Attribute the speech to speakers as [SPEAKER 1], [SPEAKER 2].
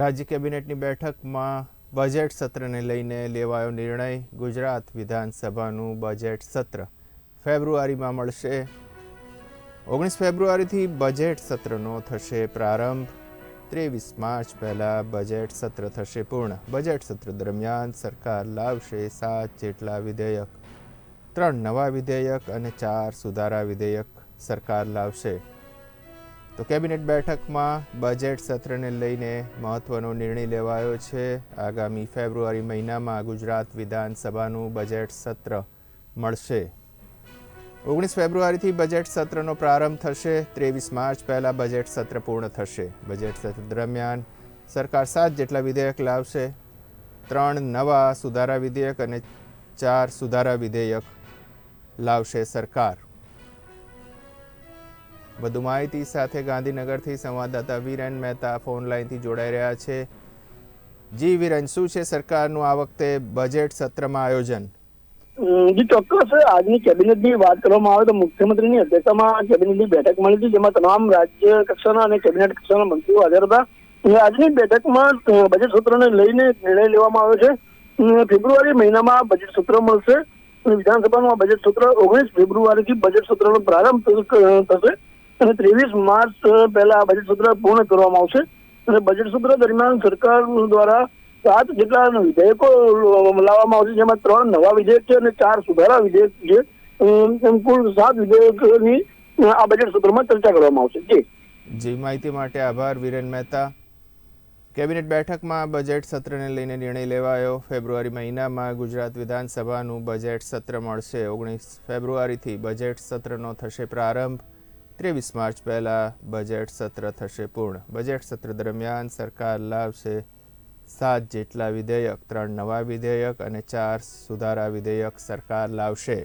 [SPEAKER 1] રાજ્ય કેબિનેટની બેઠકમાં બજેટ સત્રને લઈને લેવાયો નિર્ણય. ગુજરાત વિધાનસભાનું બજેટ સત્ર ફેબ્રુઆરીમાં મળશે. ઓગણીસ ફેબ્રુઆરીથી બજેટ સત્રનો થશે પ્રારંભ. ત્રેવીસ માર્ચ પહેલાં બજેટ સત્ર થશે પૂર્ણ. બજેટ સત્ર દરમિયાન સરકાર લાવશે સાત જેટલા વિધેયક. ત્રણ નવા વિધેયક અને ચાર સુધારા વિધેયક સરકાર લાવશે. તો કેબિનેટ બેઠકમાં બજેટ સત્રને લઈને મહત્વનો નિર્ણય લેવાયો છે. આગામી ફેબ્રુઆરી મહિનામાં ગુજરાત વિધાનસભાનું બજેટ સત્ર મળશે. ઓગણીસ ફેબ્રુઆરીથી બજેટ સત્રનો પ્રારંભ થશે. ત્રેવીસ માર્ચ પહેલાં બજેટ સત્ર પૂર્ણ થશે. બજેટ સત્ર દરમિયાન સરકાર સાત જેટલા વિધેયક લાવશે. ત્રણ નવા સુધારા વિધેયક અને ચાર સુધારા વિધેયક લાવશે સરકાર. વધુ માહિતી સાથે ગાંધીનગરથી સંવાદદાતા વિરેન મહેતા ફોન લાઇનથી જોડાઈ રહ્યા છે. જી વિરેન, શું છે સરકારનું આ વખતે બજેટ સત્રમાં આયોજન?
[SPEAKER 2] જી, ચોક્કસ. આજની કેબિનેટની વાત કરવામાં આવે તો મુખ્યમંત્રીની અધ્યક્ષતામાં કેબિનેટની બેઠક મળી હતી, જેમાં તમામ રાજ્ય કક્ષાના અને કેબિનેટ કક્ષાના મંત્રીઓ હાજર હતા. આજની બેઠકમાં બજેટ સત્રને લઈને નિર્ણય લેવામાં આવ્યો છે. ફેબ્રુઆરી મહિનામાં બજેટ સત્ર મળશે. વિધાનસભાનું આ બજેટ સત્ર ઓગણીસ ફેબ્રુઆરીથી બજેટ સત્રનો પ્રારંભ થશે. અને ત્રેવીસ માર્ચ પહેલા બજેટ સત્ર પૂર્ણ કરવામાં આવશે. અને બજેટ સત્ર દરમિયાન સરકાર દ્વારા સાત જેટલા વિધેયકો લાવવામાં આવશે, જેમાં ત્રણ નવા વિધેયક છે અને ચાર સુધારા વિધેયક છે. એમ કુલ સાત વિધેયકની આ બજેટ સત્રમાં ચર્ચા કરવામાં આવશે. જી.
[SPEAKER 1] જી, માહિતી માટે આભાર, વિરેન મહેતા. કેબિનેટ બેઠકમાં બજેટ સત્રને લઈને નિર્ણય લેવાયો. ફેબ્રુઆરી મહિનામાં ગુજરાત વિધાનસભાનું બજેટ સત્ર મળશે. ઓગણીસ ફેબ્રુઆરીથી બજેટ સત્રનો થશે પ્રારંભ. ત્રેવીસ માર્ચ પહેલાં બજેટ સત્ર થશે પૂર્ણ. બજેટ સત્ર દરમિયાન સરકાર લાવશે સાત જેટલા વિધેયક, ત્રણ નવા વિધેયક અને ચાર સુધારા વિધેયક સરકાર લાવશે.